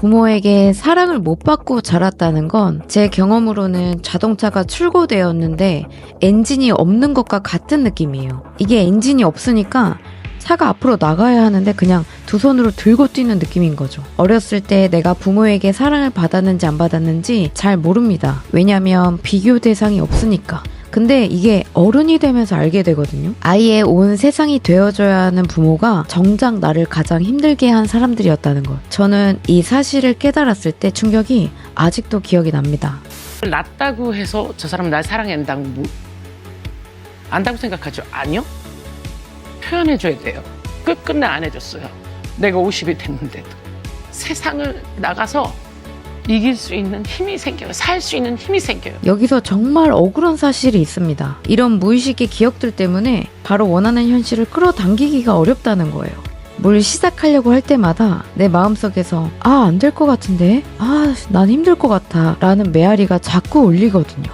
부모에게 사랑을 못 받고 자랐다는 건 제 경험으로는 자동차가 출고되었는데 엔진이 없는 것과 같은 느낌이에요. 이게 엔진이 없으니까 차가 앞으로 나가야 하는데 그냥 두 손으로 들고 뛰는 느낌인 거죠. 어렸을 때 내가 부모에게 사랑을 받았는지 안 받았는지 잘 모릅니다. 왜냐면 비교 대상이 없으니까. 근데 이게 어른이 되면서 알게 되거든요. 아이의 온 세상이 되어줘야 하는 부모가 정작 나를 가장 힘들게 한 사람들이었다는 걸. 저는 이 사실을 깨달았을 때 충격이 아직도 기억이 납니다. 낫다고 해서 저 사람은 날 사랑한다고 뭐, 안다고 생각하죠? 아니요. 표현해줘야 돼요. 끝끝내 안 해줬어요. 내가 50이 됐는데도. 세상을 나가서 이길 수 있는 힘이 생겨요. 살 수 있는 힘이 생겨요. 여기서 정말 억울한 사실이 있습니다. 이런 무의식의 기억들 때문에 바로 원하는 현실을 끌어당기기가 어렵다는 거예요. 뭘 시작하려고 할 때마다 내 마음속에서 아, 안 될 것 같은데? 아, 난 힘들 것 같아. 라는 메아리가 자꾸 울리거든요.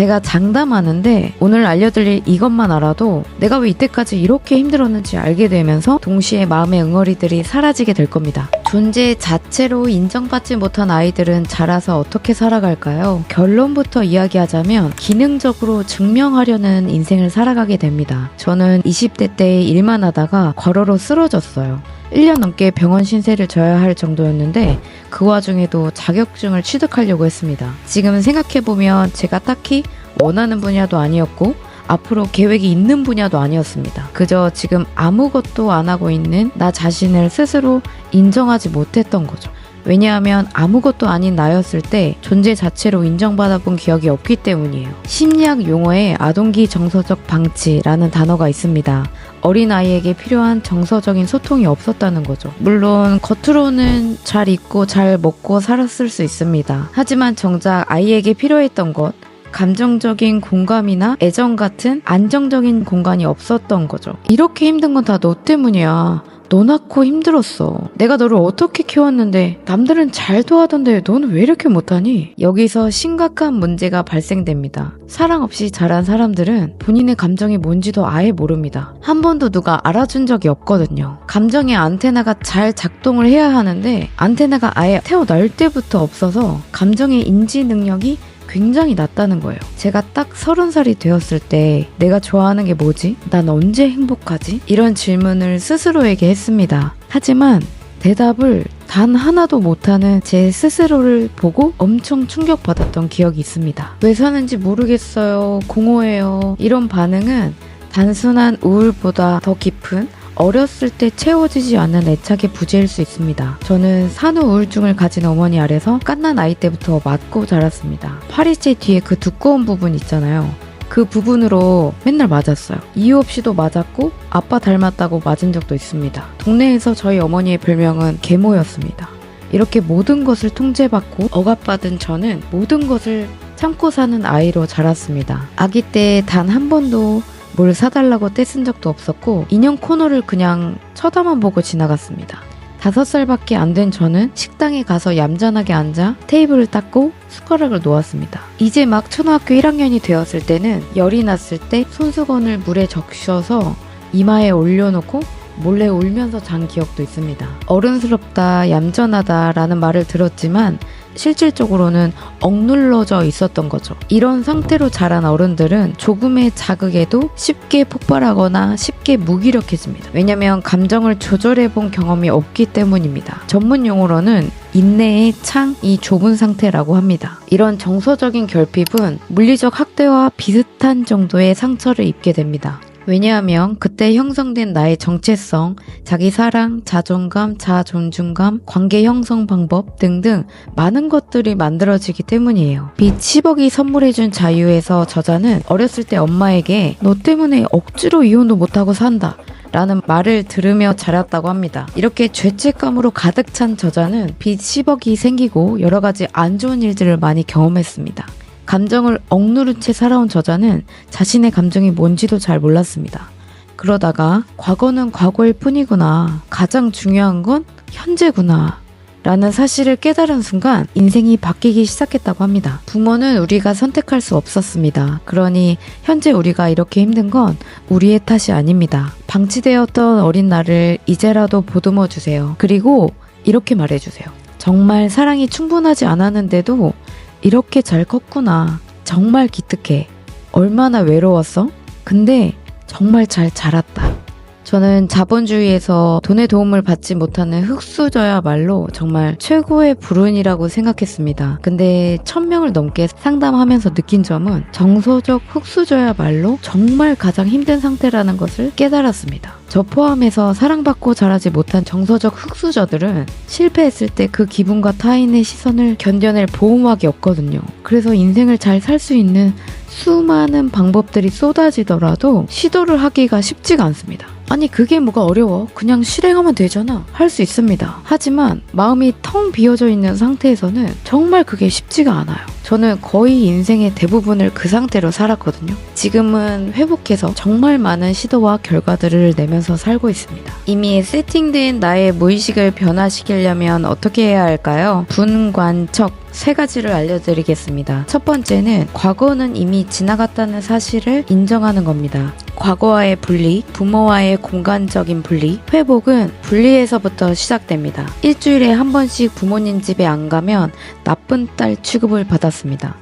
제가 장담하는데 오늘 알려드릴 이것만 알아도 내가 왜 이때까지 이렇게 힘들었는지 알게 되면서 동시에 마음의 응어리들이 사라지게 될 겁니다. 존재 자체로 인정받지 못한 아이들은 자라서 어떻게 살아갈까요? 결론부터 이야기하자면 기능적으로 증명하려는 인생을 살아가게 됩니다. 저는 20대 때 일만 하다가 과로로 쓰러졌어요. 1년 넘게 병원 신세를 져야 할 정도였는데 그 와중에도 자격증을 취득하려고 했습니다. 지금 생각해보면 제가 딱히 원하는 분야도 아니었고 앞으로 계획이 있는 분야도 아니었습니다. 그저 지금 아무것도 안 하고 있는 나 자신을 스스로 인정하지 못했던 거죠. 왜냐하면 아무것도 아닌 나였을 때 존재 자체로 인정받아본 기억이 없기 때문이에요. 심리학 용어에 아동기 정서적 방치라는 단어가 있습니다. 어린아이에게 필요한 정서적인 소통이 없었다는 거죠. 물론 겉으로는 잘 입고 잘 먹고 살았을 수 있습니다. 하지만 정작 아이에게 필요했던 것, 감정적인 공감이나 애정 같은 안정적인 공간이 없었던 거죠. 이렇게 힘든 건 다 너 때문이야. 너 낳고 힘들었어. 내가 너를 어떻게 키웠는데 남들은 잘 도와던데 너는 왜 이렇게 못하니? 여기서 심각한 문제가 발생됩니다. 사랑 없이 자란 사람들은 본인의 감정이 뭔지도 아예 모릅니다. 한 번도 누가 알아준 적이 없거든요. 감정의 안테나가 잘 작동을 해야 하는데 안테나가 아예 태어날 때부터 없어서 감정의 인지 능력이 굉장히 낮다는 거예요. 제가 딱 서른 살이 되었을 때 내가 좋아하는 게 뭐지? 난 언제 행복하지? 이런 질문을 스스로에게 했습니다. 하지만 대답을 단 하나도 못하는 제 스스로를 보고 엄청 충격받았던 기억이 있습니다. 왜 사는지 모르겠어요. 공허해요. 이런 반응은 단순한 우울보다 더 깊은 어렸을 때 채워지지 않는 애착의 부재일 수 있습니다. 저는 산후 우울증을 가진 어머니 아래서 깐난 아이 때부터 맞고 자랐습니다. 파리채 뒤에 그 두꺼운 부분 있잖아요. 그 부분으로 맨날 맞았어요. 이유 없이도 맞았고 아빠 닮았다고 맞은 적도 있습니다. 동네에서 저희 어머니의 별명은 계모였습니다. 이렇게 모든 것을 통제받고 억압받은 저는 모든 것을 참고 사는 아이로 자랐습니다. 아기 때 단 한 번도 뭘 사달라고 떼쓴 적도 없었고 인형 코너를 그냥 쳐다만 보고 지나갔습니다. 다섯 살밖에 안 된 저는 식당에 가서 얌전하게 앉아 테이블을 닦고 숟가락을 놓았습니다. 이제 막 초등학교 1학년이 되었을 때는 열이 났을 때 손수건을 물에 적셔서 이마에 올려놓고 몰래 울면서 잔 기억도 있습니다. 어른스럽다, 얌전하다라는 말을 들었지만 실질적으로는 억눌러져 있었던 거죠. 이런 상태로 자란 어른들은 조금의 자극에도 쉽게 폭발하거나 쉽게 무기력해집니다. 왜냐면 감정을 조절해 본 경험이 없기 때문입니다. 전문 용어로는 인내의 창이 좁은 상태라고 합니다. 이런 정서적인 결핍은 물리적 학대와 비슷한 정도의 상처를 입게 됩니다. 왜냐하면 그때 형성된 나의 정체성, 자기 사랑, 자존감, 자존중감, 관계 형성 방법 등등 많은 것들이 만들어지기 때문이에요. 빚 10억이 선물해준 자유에서 저자는 어렸을 때 엄마에게 너 때문에 억지로 이혼도 못하고 산다. 라는 말을 들으며 자랐다고 합니다. 이렇게 죄책감으로 가득 찬 저자는 빚 10억이 생기고 여러 가지 안 좋은 일들을 많이 경험했습니다. 감정을 억누른 채 살아온 저자는 자신의 감정이 뭔지도 잘 몰랐습니다. 그러다가 과거는 과거일 뿐이구나. 가장 중요한 건 현재구나. 라는 사실을 깨달은 순간 인생이 바뀌기 시작했다고 합니다. 부모는 우리가 선택할 수 없었습니다. 그러니 현재 우리가 이렇게 힘든 건 우리의 탓이 아닙니다. 방치되었던 어린 나를 이제라도 보듬어 주세요. 그리고 이렇게 말해 주세요. 정말 사랑이 충분하지 않았는데도 이렇게 잘 컸구나. 정말 기특해. 얼마나 외로웠어? 근데 정말 잘 자랐다. 저는 자본주의에서 돈의 도움을 받지 못하는 흙수저야말로 정말 최고의 불운이라고 생각했습니다. 근데 천명을 넘게 상담하면서 느낀 점은 정서적 흙수저야말로 정말 가장 힘든 상태라는 것을 깨달았습니다. 저 포함해서 사랑받고 자라지 못한 정서적 흙수저들은 실패했을 때 그 기분과 타인의 시선을 견뎌낼 보호막이 없거든요. 그래서 인생을 잘 살 수 있는 수많은 방법들이 쏟아지더라도 시도를 하기가 쉽지가 않습니다. 아니 그게 뭐가 어려워? 그냥 실행하면 되잖아. 할 수 있습니다. 하지만 마음이 텅 비어져 있는 상태에서는 정말 그게 쉽지가 않아요. 저는 거의 인생의 대부분을 그 상태로 살았거든요. 지금은 회복해서 정말 많은 시도와 결과들을 내면서 살고 있습니다. 이미 세팅된 나의 무의식을 변화시키려면 어떻게 해야 할까요? 분관척 세 가지를 알려드리겠습니다. 첫 번째는 과거는 이미 지나갔다는 사실을 인정하는 겁니다. 과거와의 분리, 부모와의 공간적인 분리, 회복은 분리에서부터 시작됩니다. 일주일에 한 번씩 부모님 집에 안 가면 나쁜 딸 취급을 받았습니다.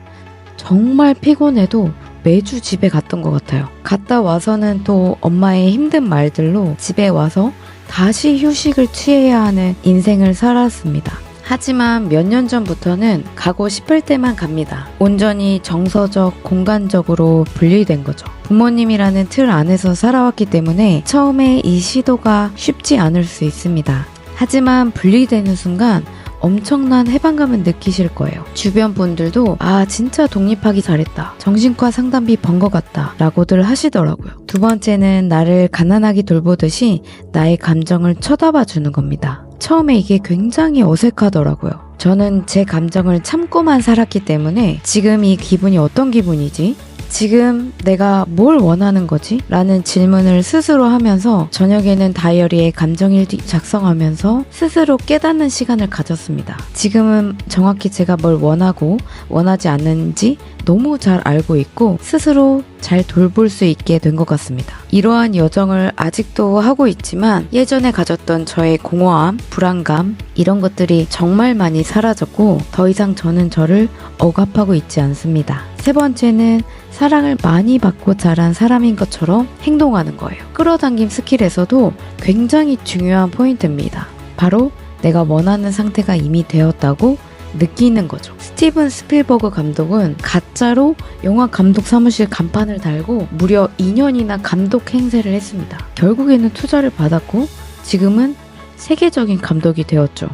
정말 피곤해도 매주 집에 갔던 것 같아요. 갔다 와서는 또 엄마의 힘든 말들로 집에 와서 다시 휴식을 취해야 하는 인생을 살았습니다. 하지만 몇 년 전부터는 가고 싶을 때만 갑니다. 온전히 정서적, 공간적으로 분리된 거죠. 부모님이라는 틀 안에서 살아왔기 때문에 처음에 이 시도가 쉽지 않을 수 있습니다. 하지만 분리되는 순간 엄청난 해방감을 느끼실 거예요. 주변 분들도 아 진짜 독립하기 잘했다. 정신과 상담비 번 것 같다. 라고들 하시더라고요. 두 번째는 나를 가난하게 돌보듯이 나의 감정을 쳐다봐 주는 겁니다. 처음에 이게 굉장히 어색하더라고요. 저는 제 감정을 참고만 살았기 때문에 지금 이 기분이 어떤 기분이지? 지금 내가 뭘 원하는 거지? 라는 질문을 스스로 하면서 저녁에는 다이어리에 감정일기 작성하면서 스스로 깨닫는 시간을 가졌습니다. 지금은 정확히 제가 뭘 원하고 원하지 않는지 너무 잘 알고 있고 스스로 잘 돌볼 수 있게 된 것 같습니다. 이러한 여정을 아직도 하고 있지만 예전에 가졌던 저의 공허함, 불안감 이런 것들이 정말 많이 사라졌고 더 이상 저는 저를 억압하고 있지 않습니다. 세 번째는 사랑을 많이 받고 자란 사람인 것처럼 행동하는 거예요. 끌어당김 스킬에서도 굉장히 중요한 포인트입니다. 바로 내가 원하는 상태가 이미 되었다고 느끼는 거죠. 스티븐 스필버그 감독은 가짜로 영화 감독 사무실 간판을 달고 무려 2년이나 감독 행세를 했습니다. 결국에는 투자를 받았고 지금은 세계적인 감독이 되었죠.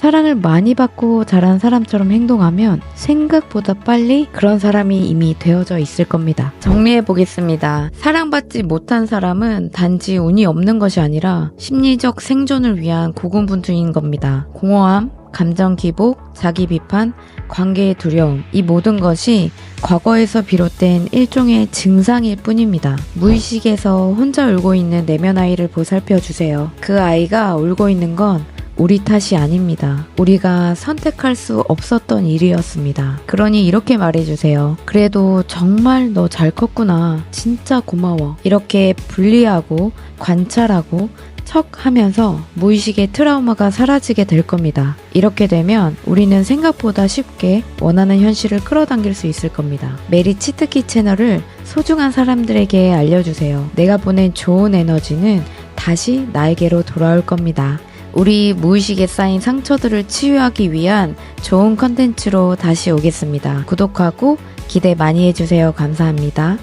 사랑을 많이 받고 자란 사람처럼 행동하면 생각보다 빨리 그런 사람이 이미 되어져 있을 겁니다. 정리해 보겠습니다. 사랑받지 못한 사람은 단지 운이 없는 것이 아니라 심리적 생존을 위한 고군분투인 겁니다. 공허함, 감정 기복, 자기 비판, 관계의 두려움, 이 모든 것이 과거에서 비롯된 일종의 증상일 뿐입니다. 무의식에서 혼자 울고 있는 내면 아이를 보살펴 주세요. 그 아이가 울고 있는 건 우리 탓이 아닙니다. 우리가 선택할 수 없었던 일이었습니다. 그러니 이렇게 말해주세요. 그래도 정말 너 잘 컸구나. 진짜 고마워. 이렇게 분리하고 관찰하고 척 하면서 무의식의 트라우마가 사라지게 될 겁니다. 이렇게 되면 우리는 생각보다 쉽게 원하는 현실을 끌어당길 수 있을 겁니다. 메리 치트키 채널을 소중한 사람들에게 알려주세요. 내가 보낸 좋은 에너지는 다시 나에게로 돌아올 겁니다. 우리 무의식에 쌓인 상처들을 치유하기 위한 좋은 컨텐츠로 다시 오겠습니다. 구독하고 기대 많이 해주세요. 감사합니다.